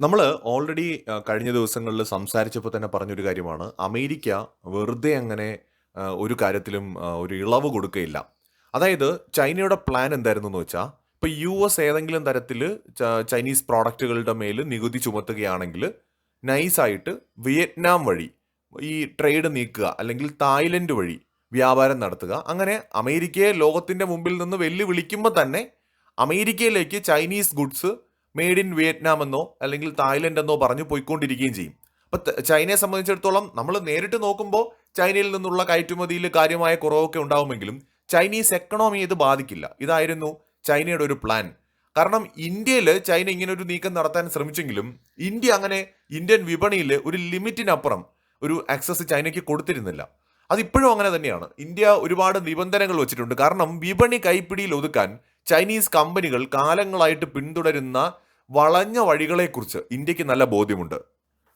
നമ്മൾ ഓൾറെഡി കഴിഞ്ഞ ദിവസങ്ങളിൽ സംസാരിച്ചപ്പോൾ തന്നെ പറഞ്ഞൊരു കാര്യമാണ്. അമേരിക്ക വെറുതെ അങ്ങനെ ഒരു കാര്യത്തിലും ഒരു ഇളവ് കൊടുക്കുകയില്ല. അതായത് ചൈനയുടെ പ്ലാൻ എന്തായിരുന്നു എന്ന് വെച്ചാൽ, ഇപ്പോൾ യുഎസ് ഏതെങ്കിലും തരത്തിൽ ചൈനീസ് പ്രോഡക്റ്റുകളുടെ മേൽ നികുതി ചുമത്തുകയാണെങ്കിൽ നൈസായിട്ട് വിയറ്റ്നാം വഴി ഈ ട്രേഡ് നീക്കുക അല്ലെങ്കിൽ തായ്ലൻഡ് വഴി വ്യാപാരം നടത്തുക. അങ്ങനെ അമേരിക്കയെ ലോകത്തിന്റെ മുമ്പിൽ നിന്ന് വെല്ലുവിളിക്കുമ്പോൾ തന്നെ അമേരിക്കയിലേക്ക് Chinese goods made in Vietnam എന്നോ അല്ലെങ്കിൽ തായ്ലൻഡ് എന്നോ പറഞ്ഞു പോയിക്കൊണ്ടിരിക്കുകയും ചെയ്യും. അപ്പം ചൈനയെ സംബന്ധിച്ചിടത്തോളം നമ്മൾ നേരിട്ട് നോക്കുമ്പോൾ ചൈനയിൽ നിന്നുള്ള കയറ്റുമതിയിൽ കാര്യമായ കുറവൊക്കെ ഉണ്ടാവുമെങ്കിലും ചൈനീസ് എക്കണോമി ഇത് ബാധിക്കില്ല. ഇതായിരുന്നു ചൈനയുടെ ഒരു പ്ലാൻ. കാരണം ഇന്ത്യയിൽ ചൈന ഇങ്ങനെ ഒരു നീക്കം നടത്താൻ ശ്രമിച്ചെങ്കിലും ഇന്ത്യ അങ്ങനെ ഇന്ത്യൻ വിപണിയിൽ ഒരു ലിമിറ്റിനപ്പുറം ഒരു ആക്സസ് ചൈനയ്ക്ക് കൊടുത്തിരുന്നില്ല. അതിപ്പോഴും അങ്ങനെ തന്നെയാണ്. ഇന്ത്യ ഒരുപാട് നിബന്ധനകൾ വെച്ചിട്ടുണ്ട് കാരണം വിപണി കൈപ്പിടിയിൽ ഒതുക്കാൻ ചൈനീസ് കമ്പനികൾ കാലങ്ങളായിട്ട് പിന്തുടരുന്ന വളഞ്ഞ വഴികളെക്കുറിച്ച് ഇന്ത്യയ്ക്ക് നല്ല ബോധ്യമുണ്ട്.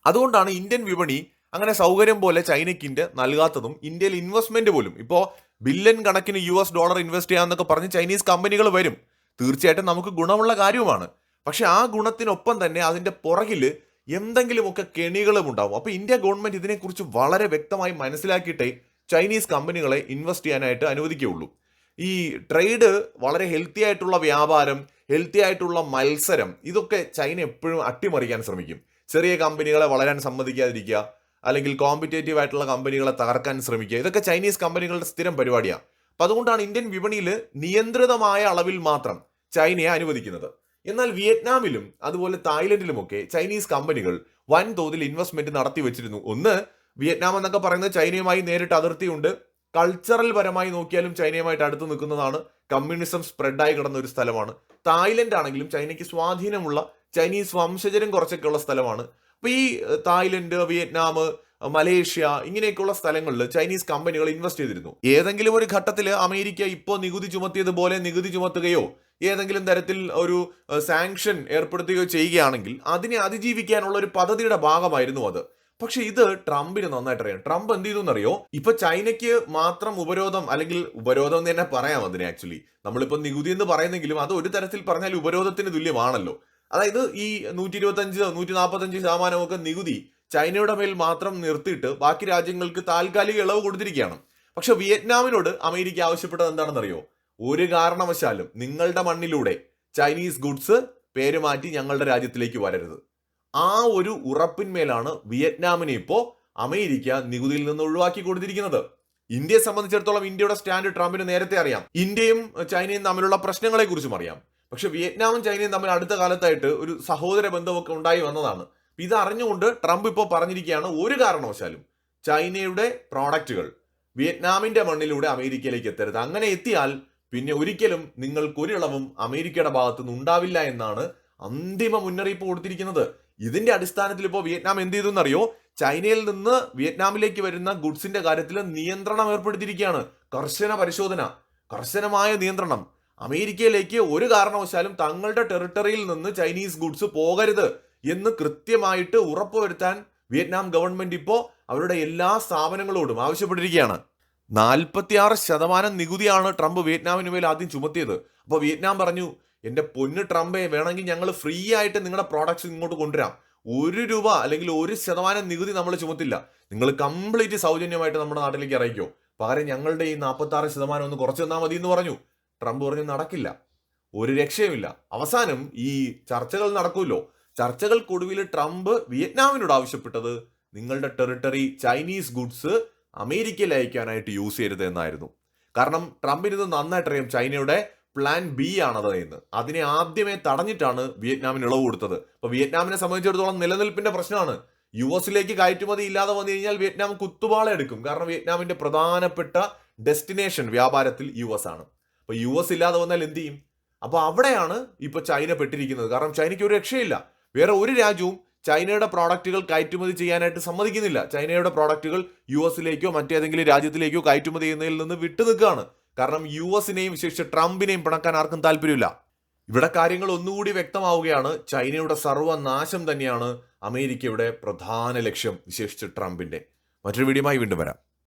അതുകൊണ്ടാണ് ഇന്ത്യൻ വിപണി അങ്ങനെ സൗകര്യം പോലെ ചൈനയ്ക്ക് ഇന്ത്യ നൽകാത്തതും ഇന്ത്യയിൽ ഇൻവെസ്റ്റ്മെന്റ് പോലും ഇപ്പോൾ ബില്യൺ കണക്കിന് യു എസ് ഡോളർ ഇൻവെസ്റ്റ് ചെയ്യാമെന്നൊക്കെ പറഞ്ഞ് ചൈനീസ് കമ്പനികൾ വരും. തീർച്ചയായിട്ടും നമുക്ക് ഗുണമുള്ള കാര്യവുമാണ്. പക്ഷെ ആ ഗുണത്തിനൊപ്പം തന്നെ അതിന്റെ പുറകിൽ എന്തെങ്കിലുമൊക്കെ കെണികളും ഉണ്ടാവും. അപ്പോൾ ഇന്ത്യ ഗവൺമെന്റ് ഇതിനെക്കുറിച്ച് വളരെ വ്യക്തമായി മനസ്സിലാക്കിയിട്ടേ ചൈനീസ് കമ്പനികളെ ഇൻവെസ്റ്റ് ചെയ്യാനായിട്ട് അനുവദിക്കുകയുള്ളൂ. ഈ ട്രേഡ് വളരെ ഹെൽത്തി ആയിട്ടുള്ള വ്യാപാരം, ഹെൽത്തി ആയിട്ടുള്ള മത്സരം ഇതൊക്കെ ചൈന എപ്പോഴും അട്ടിമറിക്കാൻ ശ്രമിക്കും. ചെറിയ കമ്പനികളെ വളരാൻ സമ്മതിക്കാതിരിക്കുക, അല്ലെങ്കിൽ കോമ്പറ്റേറ്റീവ് ആയിട്ടുള്ള കമ്പനികളെ തകർക്കാൻ ശ്രമിക്കുക. ഇതൊക്കെ ചൈനീസ് കമ്പനികളുടെ സ്ഥിരം പരിപാടിയാണ്. അപ്പം അതുകൊണ്ടാണ് ഇന്ത്യൻ വിപണിയിൽ നിയന്ത്രിതമായ അളവിൽ മാത്രം ചൈനയെ അനുവദിക്കുന്നത്. എന്നാൽ വിയറ്റ്നാമിലും അതുപോലെ തായ്ലൻഡിലുമൊക്കെ ചൈനീസ് കമ്പനികൾ വൻതോതിൽ ഇൻവെസ്റ്റ്മെന്റ് നടത്തി വെച്ചിരുന്നു. ഒന്ന് വിയറ്റ്നാം എന്നൊക്കെ പറയുന്നത് ചൈനയുമായി നേരിട്ട് അതിർത്തിയുണ്ട്. കൾച്ചറൽ പരമായി നോക്കിയാലും ചൈനയുമായിട്ട് അടുത്ത് നിൽക്കുന്നതാണ്. കമ്മ്യൂണിസം സ്പ്രെഡായി കിടന്ന ഒരു സ്ഥലമാണ്. തായ്ലൻഡ് ആണെങ്കിലും ചൈനയ്ക്ക് സ്വാധീനമുള്ള ചൈനീസ് വംശജരും കുറച്ചൊക്കെ ഉള്ള സ്ഥലമാണ്. അപ്പോൾ ഈ തായ്ലൻഡ്, വിയറ്റ്നാം, മലേഷ്യ ഇങ്ങനെയൊക്കെയുള്ള സ്ഥലങ്ങളിൽ ചൈനീസ് കമ്പനികൾ ഇൻവെസ്റ്റ് ചെയ്തിരുന്നു. ഏതെങ്കിലും ഒരു ഘട്ടത്തിൽ അമേരിക്ക ഇപ്പോൾ നികുതി ചുമത്തിയതുപോലെ നികുതി ചുമത്തുകയോ ഏതെങ്കിലും തരത്തിൽ ഒരു സാങ്ഷൻ ഏർപ്പെടുത്തുകയോ ചെയ്യുകയാണെങ്കിൽ അതിനെ അതിജീവിക്കാനുള്ള ഒരു പദ്ധതിയുടെ ഭാഗമായിരുന്നു അത്. പക്ഷെ ഇത് ട്രംപിന് നന്നായിട്ട് അറിയാം. ട്രംപ് എന്ത് ചെയ്തു എന്നറിയോ? ഇപ്പൊ ചൈനയ്ക്ക് മാത്രം ഉപരോധം അല്ലെങ്കിൽ ഉപരോധം എന്ന് തന്നെ പറയാം അതിനെ ആക്ച്വലി. നമ്മളിപ്പോ നികുതി എന്ന് പറയുന്നെങ്കിലും അത് ഒരു തരത്തിൽ പറഞ്ഞാൽ ഉപരോധത്തിന് തുല്യമാണല്ലോ. അതായത് ഈ 125 145 ശതമാനമൊക്കെ നികുതി ചൈനയുടെ മേൽ മാത്രം നിർത്തിയിട്ട് ബാക്കി രാജ്യങ്ങൾക്ക് താൽക്കാലിക ഇളവ് കൊടുത്തിരിക്കുകയാണ്. പക്ഷെ വിയറ്റ്നാമിനോട് അമേരിക്ക ആവശ്യപ്പെട്ടത് എന്താണെന്നറിയോ? ഒരു കാരണവശാലും നിങ്ങളുടെ മണ്ണിലൂടെ ചൈനീസ് ഗുഡ്സ് പേര് മാറ്റി ഞങ്ങളുടെ രാജ്യത്തിലേക്ക് വരരുത്. ആ ഒരു ഉറപ്പിന്മേലാണ് വിയറ്റ്നാമിനെ ഇപ്പോൾ അമേരിക്ക നികുതിയിൽ നിന്ന് ഒഴിവാക്കി കൊടുത്തിരിക്കുന്നത്. ഇന്ത്യയെ സംബന്ധിച്ചിടത്തോളം ഇന്ത്യയുടെ സ്റ്റാൻഡ് ട്രംപിന് നേരത്തെ അറിയാം. ഇന്ത്യയും ചൈനയും തമ്മിലുള്ള പ്രശ്നങ്ങളെ കുറിച്ചും അറിയാം. പക്ഷെ വിയറ്റ്നാമും ചൈനയും തമ്മിൽ അടുത്ത കാലത്തായിട്ട് ഒരു സഹോദര ബന്ധമൊക്കെ ഉണ്ടായി വന്നതാണ്. ഇത് അറിഞ്ഞുകൊണ്ട് ട്രംപ് ഇപ്പോൾ പറഞ്ഞിരിക്കുകയാണ് ഒരു കാരണവശാലും ചൈനയുടെ പ്രോഡക്റ്റുകൾ വിയറ്റ്നാമിന്റെ മണ്ണിലൂടെ അമേരിക്കയിലേക്ക് എത്തരുത്. അങ്ങനെ എത്തിയാൽ പിന്നെ ഒരിക്കലും നിങ്ങൾക്ക് ഒരു അമേരിക്കയുടെ ഭാഗത്തുനിന്ന് ഉണ്ടാവില്ല എന്നാണ് അന്തിമ മുന്നറിയിപ്പ് കൊടുത്തിരിക്കുന്നത്. ഇതിന്റെ അടിസ്ഥാനത്തിൽ ഇപ്പോൾ വിയറ്റ്നാം എന്ത് ചെയ്തു എന്നറിയോ? ചൈനയിൽ നിന്ന് വിയറ്റ്നാമിലേക്ക് വരുന്ന ഗുഡ്സിന്റെ കാര്യത്തിൽ നിയന്ത്രണം ഏർപ്പെടുത്തിയിരിക്കുകയാണ്. കർശന പരിശോധന, കർശനമായ നിയന്ത്രണം. അമേരിക്കയിലേക്ക് ഒരു കാരണവശാലും തങ്ങളുടെ ടെറിട്ടറിയിൽ നിന്ന് ചൈനീസ് ഗുഡ്സ് പോകരുത് എന്ന് കൃത്യമായിട്ട് ഉറപ്പുവരുത്താൻ വിയറ്റ്നാം ഗവൺമെന്റ് ഇപ്പോൾ അവരുടെ എല്ലാ സ്ഥാപനങ്ങളോടും ആവശ്യപ്പെട്ടിരിക്കുകയാണ്. 46 ശതമാനം നികുതിയാണ് ട്രംപ് വിയറ്റ്നാമിന് മേൽ ആദ്യം ചുമത്തിയത്. അപ്പോൾ വിയറ്റ്നാം പറഞ്ഞു എന്റെ പൊന്ന് ട്രംപേ വേണമെങ്കിൽ ഞങ്ങൾ ഫ്രീ ആയിട്ട് നിങ്ങളുടെ പ്രോഡക്ട്സ് ഇങ്ങോട്ട് കൊണ്ടുവരാം. ഒരു രൂപ അല്ലെങ്കിൽ ഒരു ശതമാനം നികുതി നമ്മൾ ചുമത്തില്ല. നിങ്ങൾ കംപ്ലീറ്റ് സൗജന്യമായിട്ട് നമ്മുടെ നാട്ടിലേക്ക് ഇറക്കിക്കോ. പകരം ഞങ്ങളുടെ ഈ 46 ശതമാനം ഒന്ന് കുറച്ച് തന്നാൽ മതി എന്ന് പറഞ്ഞു. ട്രംപ് പറഞ്ഞു നടക്കില്ല. ഒരു രക്ഷയുമില്ല. അവസാനം ഈ ചർച്ചകൾ നടക്കുമല്ലോ. ചർച്ചകൾക്കൊടുവിൽ ട്രംപ് വിയറ്റ്നാമിനോട് ആവശ്യപ്പെട്ടത് നിങ്ങളുടെ ടെറിട്ടറി ചൈനീസ് ഗുഡ്സ് അമേരിക്കയിൽ അയക്കാനായിട്ട് യൂസ് ചെയ്യരുത് എന്നായിരുന്നു. കാരണം ട്രംപിന് ഇത് നന്നായിട്ടറിയാം ചൈനയുടെ പ്ലാൻ ബി ആണത് എന്ന്. അതിനെ ആദ്യമേ തടഞ്ഞിട്ടാണ് വിയറ്റ്നാമിന് ഇളവ് കൊടുത്തത്. അപ്പോൾ വിയറ്റ്നാമിനെ സംബന്ധിച്ചിടത്തോളം നിലനിൽപ്പിന്റെ പ്രശ്നമാണ്. യു എസിലേക്ക് കയറ്റുമതി ഇല്ലാതെ വന്നു കഴിഞ്ഞാൽ വിയറ്റ്നാം കുത്തുപാള എടുക്കും. കാരണം വിയറ്റ്നാമിന്റെ പ്രധാനപ്പെട്ട ഡെസ്റ്റിനേഷൻ വ്യാപാരത്തിൽ യു എസ് ആണ്. അപ്പോൾ യുഎസ് ഇല്ലാതെ വന്നാൽ എന്ത് ചെയ്യും? അപ്പോൾ അവിടെയാണ് ഇപ്പോൾ ചൈന പെട്ടിരിക്കുന്നത്. കാരണം ചൈനയ്ക്ക് ഒരു രക്ഷയില്ല. വേറെ ഒരു രാജ്യവും ചൈനയുടെ പ്രോഡക്റ്റുകൾ കയറ്റുമതി ചെയ്യാനായിട്ട് സമ്മതിക്കുന്നില്ല. ചൈനയുടെ പ്രോഡക്റ്റുകൾ യു എസിലേക്കോ മറ്റേതെങ്കിലും രാജ്യത്തിലേക്കോ കയറ്റുമതി ചെയ്യുന്നതിൽ നിന്ന് വിട്ടുനിൽക്കുകയാണ്. കാരണം യു എസിനെയും വിശേഷിച്ച് ട്രംപിനെയും പിണക്കാൻ ആർക്കും താല്പര്യമില്ല. ഇവിടെ കാര്യങ്ങൾ ഒന്നുകൂടി വ്യക്തമാവുകയാണ്. ചൈനയുടെ സർവനാശം തന്നെയാണ് അമേരിക്കയുടെ പ്രധാന ലക്ഷ്യം വിശേഷിച്ച് ട്രംപിന്റെ. മറ്റൊരു വീഡിയോമായി വീണ്ടും വരാം.